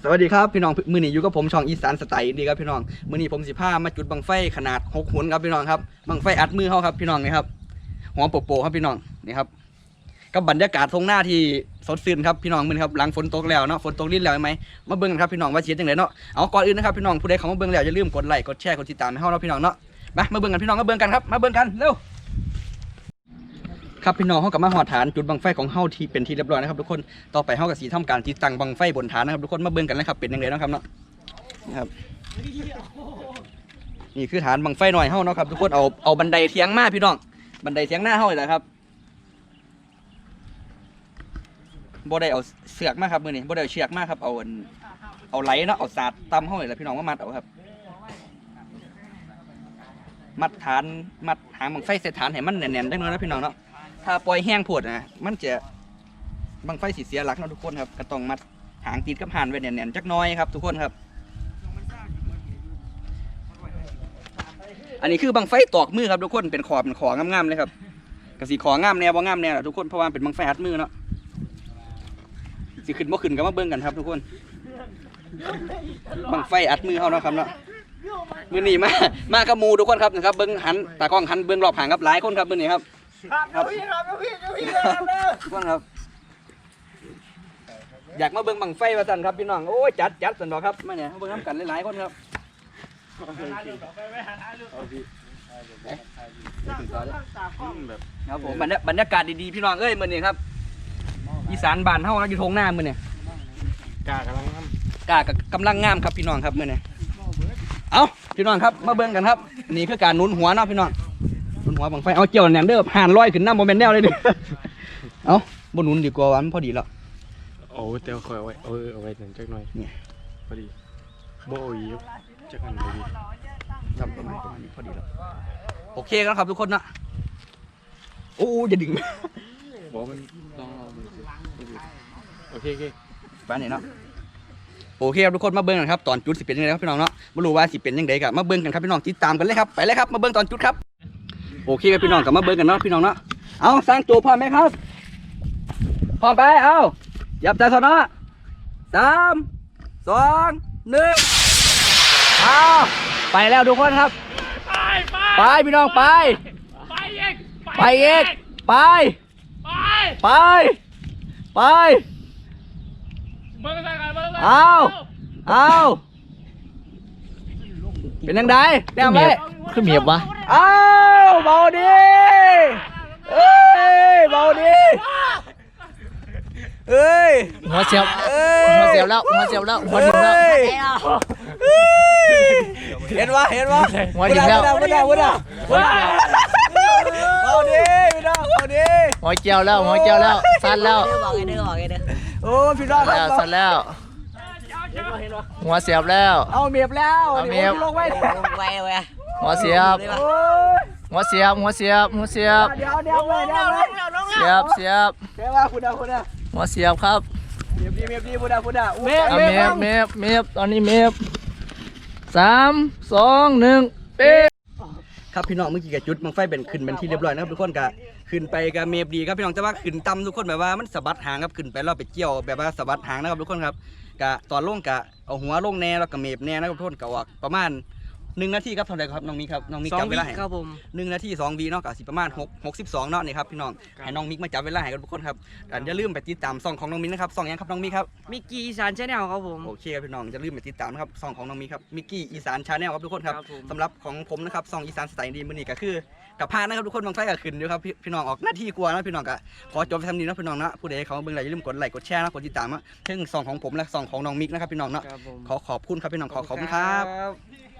สวัสดีครับพี่น้องมือนี้อยู่กับผมช่องอีสานสไตล์ดีครับพี่น้องมือนี้ผมสิพามาจุดบังไฟขนาดหกหุนครับพี่น้องครับบังไฟอัดมือเขาครับพี่น้องนี่ครับหัวโปโปๆครับพี่น้องนี่ครับกับบรรยากาศทงหน้าที่สดชื่นครับพี่น้องมือครับหลังฝนตกแล้วเนาะฝนตกลิ้นแล้วไหมมาเบิ่งกันครับพี่น้องว่าเชียร์จังไดเนาะเอาก่อนอื่นนะครับพี่น้องผู้ใดเขามาเบิ่งแล้วอย่าลืมกดไลค์กดแชร์กดติดตามให้เฮาเนาะพี่น้องเนาะมามาเบิ่งกันพี่น้องมาเบิ่งกันครับมาเบิ่งกันเร็ว ครับพี่น้องเขากับมาหอดฐานจุดบังไฟของเฮาที่เป็นที่เรียบร้อยนะครับทุกคนต่อไปเฮากับสีทำการติดตั้งบังไฟบนฐานนะครับทุกคนมาเบิ่งกันนะครับเป็นยังไงนะครับเนาะนะครับนี่คือฐานบังไฟหน่อยเฮาเนาะครับทุกคนเอาเอาบันไดเทียงมาพี่น้องบันไดเทียงหน้าเฮาเลยนะครับบ่ได้เอาเสือกมาครับมือนี้บ่ได้เอาเชือกมาครับเอาเอาไหลเนาะเอาสาดตำเฮาเลยละพี่น้องว่ามัดเอาครับมัดฐานมัดหางบังไฟเสร็จฐานให้มันแน่นๆจังเลยนะพี่น้องเนาะ ถ้าปล่อยแห้งโพดนะมันจะบังไฟสีเสียหลักเนาะทุกคนครับก็ต้องมัดหางติดกับหานไว้แน่นๆจักน้อยครับ ทุกคนครับ อันนี้คือบังไฟตอกมือครับทุกคนเป็นขอบเป็นของงามๆเลยครับกสีของามแนวบ่งามแนวล่ะทุกคนเพราะว่าเป็นบังไฟอัดมือเนาะสิขึ้นบ่ขึ้นก็มาเบิ่งกันครับ ทุกคนบังไฟอัดมือเฮาเนาะครับเนาะมือหนีมามากับมูทุกคนครับนะครับเบิ่งหันตากล้องหันเบิ่งรอบหางครับหลายคนครับมือหนีครับ ครับทุกคนครับ อยากมาเบิ่งบังไฟมาสั่นครับพี่น้อง โอ้ยจัดจัดสันดอกครับมาเนี่ยมาเบิ่งน้ำกันหลายๆคนครับครับผมบรรยาบรรยากาศดีๆพี่น้องเอ้ยมื้อนี้ครับ อีสานบ้านเฮานะอยู่ทงหน้ามื้อนี้กากำลังทกากับกำลังงามครับพี่น้องครับมื้อนี้เอาพี่น้องครับมาเบิ่งกันครับ นี่คือการหนุนหัวเนาะพี่น้อง หนุนหัวบังไฟเอาเกี่ยวแหนมเด้อห่านลอยขึ้นน้ำโมเมนแนวเลยดิเอาบนหนุนดีกว่าวันพอดีแล้วำโอ้เตียวคอยเอาไว้เอาเอาไว้นั่นจักหน่อยเนี่ยพอดีโบอีกจักอันพอดีครับประมาณประมาณนี้พอดีแล้วโอเคแล้วครับทุกคนนะโอ้อย่าดึงบอกมันลองลองดูสิโอเคโอเคไปไหนเนาะโอเคครับทุกคนมาเบิ้งกันครับตอนจุดสิเป็นยังไงครับพี่น้องเนาะไม่รู้ว่าสิเป็นยังไงกับมาเบิ้งกันครับพี่น้องติดตามกันเลยครับไปเลยครับมาเบิ้งตอนจุดครับ โอเคครับพี่น้องกับมาเบิ้งกันเนาะพี่น้องเนาะเอาสร้างตัวพร้อมไหมครับพร้อมไปเอายับใจสนอสามสองหนึ่งเอาไปแล้วทุกคนครับ ไปไปไปพี่น้องไปไปอีกไปเอกไปไปไปไปเบิ่งใส่กันเบิ่งใส่เอาเอาเป็นยังไงแต้มไหมขึ้นเมียบวะเอา เบาดีเอ้ยเบาดีเอ้ยหัวเสียบเอ้ยหัวเสียบแล้วหัวเสียบแล้วหัวทิ่มแล้วเอ้ยเห็นวะเห็นวะหัวทิ่มแล้ววุ้ดาวุ้ดาวุ้ดาเบาดีพี่น้องเบาดีหัวเจียวแล้วหัวเจียวแล้วสั้นแล้วบอกไงเด้อบอกไงเด้อโอ้พี่น้องคแล้วรับสั้นแล้วหัวเสียบแล้ว เอาเมียบแล้วเอาเมียบลงไว้ไว้เว้ยหัวเสียบโอ้ย หัวเสียบหัวเสียบหัวเสียบเดี๋ยวเดี๋ยวเลยเดี๋ยวเลยเสียบเสียบเดี๋ยวว่าคุณดาคุณดาหัวเสียบครับเมียบดีเมียบดีคุณดาคุณดาเมียบเมียบเมียบเมียบตอนนี้เมียบสามสองหนึ่งเป๊ะครับพี่น้องเมื่อกี้กับจุดมังไฟเป็นขึ้นเป็นที่เรียบร้อยนะครับทุกคนกะขึ้นไปกับเมียบดีครับพี่น้องแต่ว่าขึ้นต่ำทุกคนแบบว่ามันสะบัดหางครับขึ้นไปแล้วไปเกี่ยวแบบว่าสะบัดหางนะครับทุกคนครับกะตอนลงกะเอาหัวลงแน่แล้วก็เมียบแน่นะครับทุกคนกะออกประมาณ หนึ่งนาทีครับเท่าไหร่ครับน้องมิกครับน้องมิกสองจำเววิลาให้ครับผมหนึ่งนาทีสองวีเนาะกะสิประมาณหกหกสิบสองเนาะนี่ครับพี่น้องให้น้องมิกมาจับเวลาให้กันทุกคนครับแต่อย่าลืมไปติดตามซ่องของน้องมิกนะครับซ่องยังครับน้องมิกครับมิกกี้อีสานชาแนลครับผม โอเคครับพี่น้องอย่าลืมไปติดตามนะครับซ่องของน้องมิกครับมิกกี้อีสานชาแนลครับทุกคนครับครับผม สำหรับของผมนะครับซ่องอีสานสไตล์ดีมือนี้ก็คือกับพานนะครับทุกคนบางไฟก็ขึ้นอยู่ครับพี่พี่น้องออกหน้าที่กลัวนะพี่น้องก็ขอจบไปทำนี้นะพี่น้องนะผู้ใดเขามาเบิ่งอะไรอย่าลืมกดไลค์กดแชร์นะกดติดตามนะถึงซ่องของผมและซ่องของน้องมิกนะครับพี่น้องเนาะครับผมขอขอบคุณครับพี่น้องขอขอบคุณครับ บ